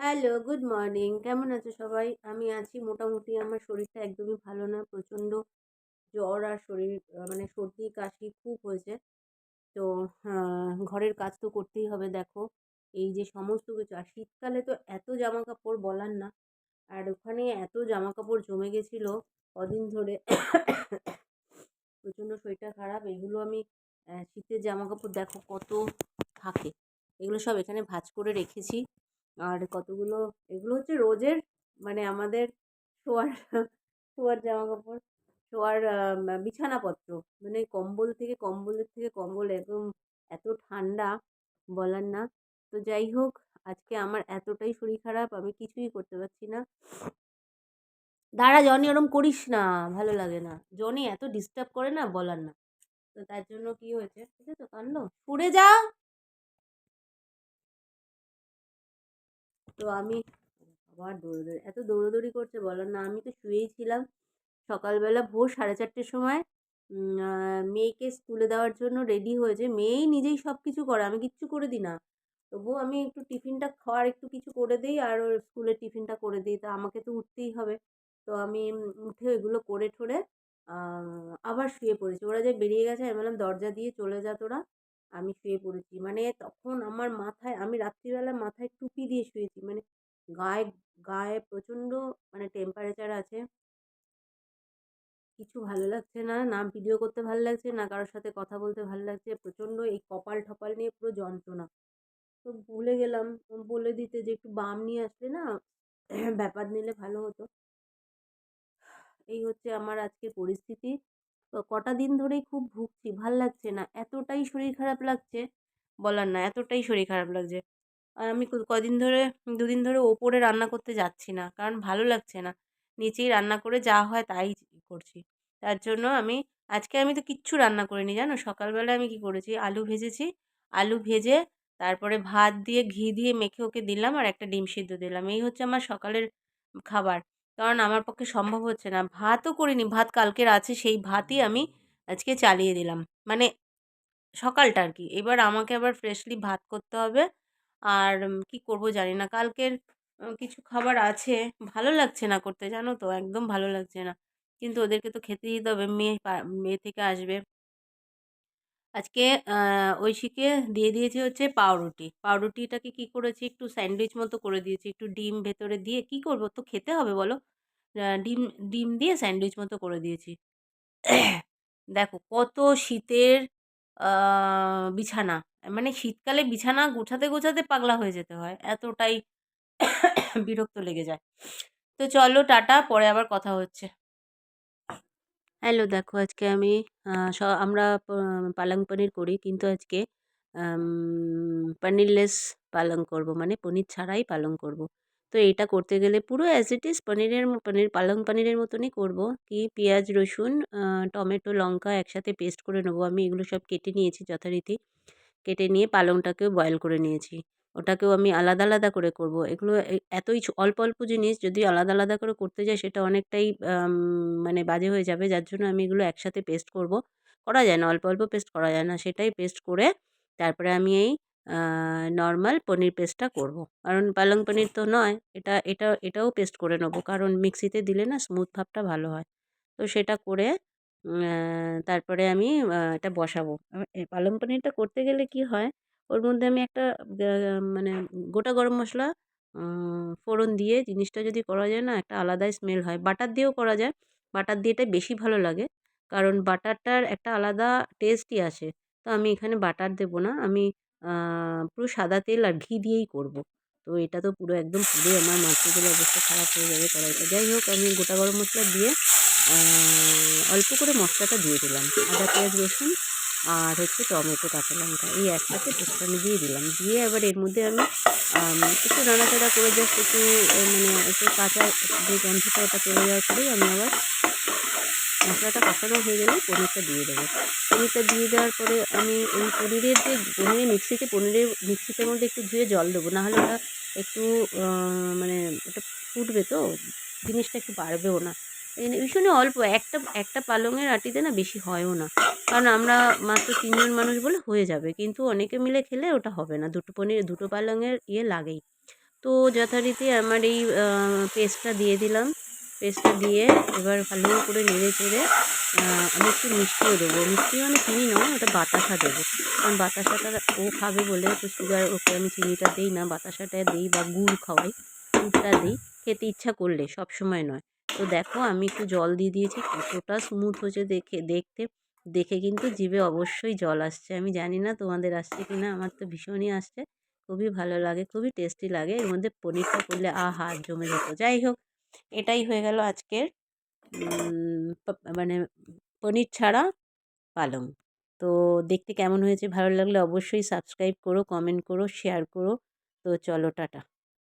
Hello, good morning. কেমন আছো সবাই? আমি আছি মোটামুটি। আমার শরীরটা একদমই ভালো না। প্রচণ্ড জ্বর আর শরীর মানে সর্দি, কাশি খুব হয়েছে। তো ঘরের কাজ তো করতেই হবে দেখো। এই যে সমস্ত কিছু আর শীতকালে তো এত জামা কাপড় বলার না। আর ওখানে এত জামা কাপড় জমে গেছিল কদিন ধরে প্রচণ্ড শরীরটা খারাপ। এগুলো আমি শীতের জামা কাপড় দেখো কত থাকে। এগুলো সব এখানে ভাঁজ করে রেখেছি। আর কতগুলো, এগুলো হচ্ছে রোজের মানে আমাদের শোয়ার শোয়ার জামা কাপড় শোয়ার বিছানাপত্র। মানে কম্বল থেকে কম্বলের থেকে কম্বল একদম এত ঠান্ডা বলার না। তো যাই হোক, আজকে আমার এতটাই শরীর খারাপ, আমি কিছুই করতে পারছি না। দাঁড়া, জনি, ওরম করিস না, ভালো লাগে না। জনি এত ডিস্টার্ব করে না, বলার না। তো তার জন্য কি হয়েছে, ঠিক আছে কান্দ সরে যা! তো আমি আবার দৌড়াদৌড়ি, এত দৌড়াদৌড়ি করছে বলার না। আমি তো শুয়েই ছিলাম সকালবেলা ভোর সাড়ে চারটের সময়। মেয়েকে স্কুলে দেওয়ার জন্য রেডি হয়েছে মেয়েই নিজেই সব কিছু করে, আমি কিচ্ছু করে দিই না। তবুও আমি একটু টিফিনটা খাওয়ার একটু কিছু করে দিই আর ওর স্কুলের টিফিনটা করে দিই, তা আমাকে তো উঠতেই হবে। তো আমি উঠে ওইগুলো করে ঠরে আবার শুয়ে পড়েছি। ওরা যে বেরিয়ে গেছে, আমি বললাম দরজা দিয়ে চলে যা তোরা। আমি শুয়ে পড়েছি। মানে তখন আমার মাথায়, আমি রাত্রিবেলা মাথায় টুপি দিয়ে শুয়েছি। মানে গায়ে গায়ে প্রচণ্ড মানে টেম্পারেচার আছে। কিছু ভালো লাগছে না না ভিডিও করতে ভালো লাগছে, না কারোর সাথে কথা বলতে ভালো লাগছে। প্রচণ্ড এই কপাল ঠপাল নিয়ে পুরো যন্ত্রণা। তো ভুলে গেলাম। বলে দিতে যে একটু বাম নিয়ে আসলে না ব্যাপার নিলে ভালো হতো। এই হচ্ছে আমার আজকের পরিস্থিতি। কটা দিন ধরেই খুব ভুগছি, ভালো লাগছে না। এতটাই শরীর খারাপ লাগছে, বলার না, এতটাই শরীর খারাপ লাগছে। আর আমি কদিন ধরে, দুদিন ধরে ওপরে রান্না করতে যাচ্ছি না, কারণ ভালো লাগছে না। নিচেই রান্না করে যা হয় তাই করছি। তার জন্য আমি, আজকে আমি তো কিচ্ছু রান্না করিনি, জানো? সকালবেলা আমি কি করেছি, আলু ভেজেছি। আলু ভেজে তারপরে ভাত দিয়ে, ঘি দিয়ে মেখে ওকে দিলাম আর একটা ডিম সিদ্ধ দিলাম। এই হচ্ছে আমার সকালের খাবার। কারণ আমার পক্ষে সম্ভব হচ্ছে না। ভাতও করিনি, ভাত কালকের আছে, সেই ভাতই আমি আজকে চালিয়ে দিলাম। মানে সকালটা আর কি এবার আমাকে আবার ফ্রেশলি ভাত করতে হবে। আর কি করব জানি না। কালকের কিছু খাবার আছে। ভালো লাগছে না করতে, জানো তো? একদম ভালো লাগছে না। কিন্তু ওদেরকে তো খেতে দিতে হবে। মেয়ে মেয়ে থেকে আসবে। আজকে ঐশীকে দিয়ে দিয়েছি হচ্ছে পাউরুটি। পাউরুটিটাকে কি করেছি? একটু স্যান্ডউইচ মতো করে দিয়েছি। একটু ডিম ভেতরে দিয়ে কি করব? তো খেতে হবে বলো। ডিম ডিম দিয়ে স্যান্ডউইচ মতো করে দিয়েছি। দেখো কত শীতের বিছানা। মানে শীতকালে বিছানা গোছাতে গোছাতে পাগলা হয়ে যেতে হয়। এতটাই বিরক্ত লেগে যায়। তো চলো টাটা, পরে আবার কথা হচ্ছে। হ্যালো, দেখো আজকে আমি আমরা পালং পনির করি কিন্তু আজকে পনিরলেস পালং করব। মানে পনির ছাড়াই পালং করব। তো এটা করতে গেলে পুরো অ্যাজ ইট ইজ পনিরের পনির, পালং পনিরের মতনই করব। কি পেঁয়াজ, রসুন টমেটো, লঙ্কা একসাথে পেস্ট করে নেব। আমি এগুলো সব কেটে নিয়েছি যথারীতি। কেটে নিয়ে পালংটাকেও বয়েল করে নিয়েছি। ওটাকেও আমি আলাদা আলাদা করে করব। এগুলো এতই অল্প অল্প জিনিস যদি আলাদা আলাদা করে করতে যাই সেটা অনেকটাই মানে বাজে হয়ে যাবে। যার জন্য আমি এগুলো একসাথে পেস্ট করব। করা যায় না, অল্প অল্প পেস্ট করা যায় না। সেটাই পেস্ট করে তারপরে আমি এই নর্মাল পনির পেস্টটা করব। কারণ পালং পনির তো নয়, এটা এটা, এটাও পেস্ট করে নেব। কারণ মিক্সিতে দিলে না স্মুথ ভাবটা ভালো হয়। তো সেটা করে তারপরে আমি এটা বসাবো। পালং পনিরটা করতে গেলে কি হয় ওর মধ্যে আমি একটা মানে গোটা গরম মশলা ফোড়ন দিয়ে জিনিসটা যদি করা যায় না, একটা আলাদাই স্মেল হয়। বাটার দিয়েও করা যায়। বাটার দিয়ে এটা বেশি ভালো লাগে। কারণ বাটারটার একটা আলাদা টেস্টই আসে। তো আমি এখানে বাটার দেবো না। আমি পুরো সাদা তেল আর ঘি দিয়েই করব। তো এটা তো পুরো একদম পুরো আমার মাছগুলো অবস্থা খারাপ হয়ে যাবে কড়াইটা যাই হোক, আমি গোটা গরম মশলা দিয়ে অল্প করে মশলাটা দিয়ে দিলাম। আদা, পেঁয়াজ, রসুন আর হচ্ছে টমেটো, কাঁচা লঙ্কা এই একসাথে আমি দিয়ে দিলাম। দিয়ে এবার এর মধ্যে আমি একটু নাড়াচাড়া করে জাস্ট একটু মানে একটু কাঁচা যে গন্ধটা ওটা চলে যাওয়ার পরেই আমি আবার মশলাটা কষানো হয়ে গেলে পনিরটা দিয়ে দেবো। পনিরটা দিয়ে দেওয়ার পরে আমি ওই পনিরের যে পনিরের মিক্সিতে পনিরের মিক্সিতে মধ্যে একটু ধুয়ে জল দেবো, নাহলে ওটা একটু মানে ওটা ফুটবে তো, জিনিসটা একটু বাড়বেও না। ভীষণই অল্প। একটা একটা পালংয়ের আটিতে না বেশি হয়ও না। কারণ আমরা মাত্র তিনজন মানুষ বলে হয়ে যাবে। কিন্তু অনেকে মিলে খেলে ওটা হবে না। দুটো পনির, দুটো পালংয়ের ইয়ে লাগেই। তো যথারীতি আমার এই পেস্টটা দিয়ে দিলাম। পেস্টটা দিয়ে এবার ভালো করে নেড়ে চেড়ে আমি একটু মিষ্টিও দেবো। মিষ্টি মানে চিনি নয়, ওটা বাতাসা দেবো। কারণ বাতাসাটা ও খাবে বলে তো সুগার ওকে আমি চিনিটা দিই না। বাতাসাটা দিই বা গুড় খাওয়াই গুড়টা দিই। খেতে ইচ্ছা করলে সব সময় নয়। তো দেখো আমি একটু জল দিয়ে দিয়েছি, কতটা স্মুথ হয়েছে দেখে, দেখতে। দেখে কিন্তু জিভে অবশ্যই জল আসছে। আমি জানি না তোমাদের আসছে কি না আমার তো ভীষণই আসছে। খুবই ভালো লাগে, খুবই টেস্টি লাগে। এর মধ্যে পনিরটা করলে আহা জমে যেত। যাই হোক, এটাই হয়ে গেল আজকের মানে পনির ছাড়া পালং। তো দেখতে কেমন হয়েছে, ভালো লাগলে অবশ্যই সাবস্ক্রাইব করো কমেন্ট করো শেয়ার করো। তো চলো, টাটা।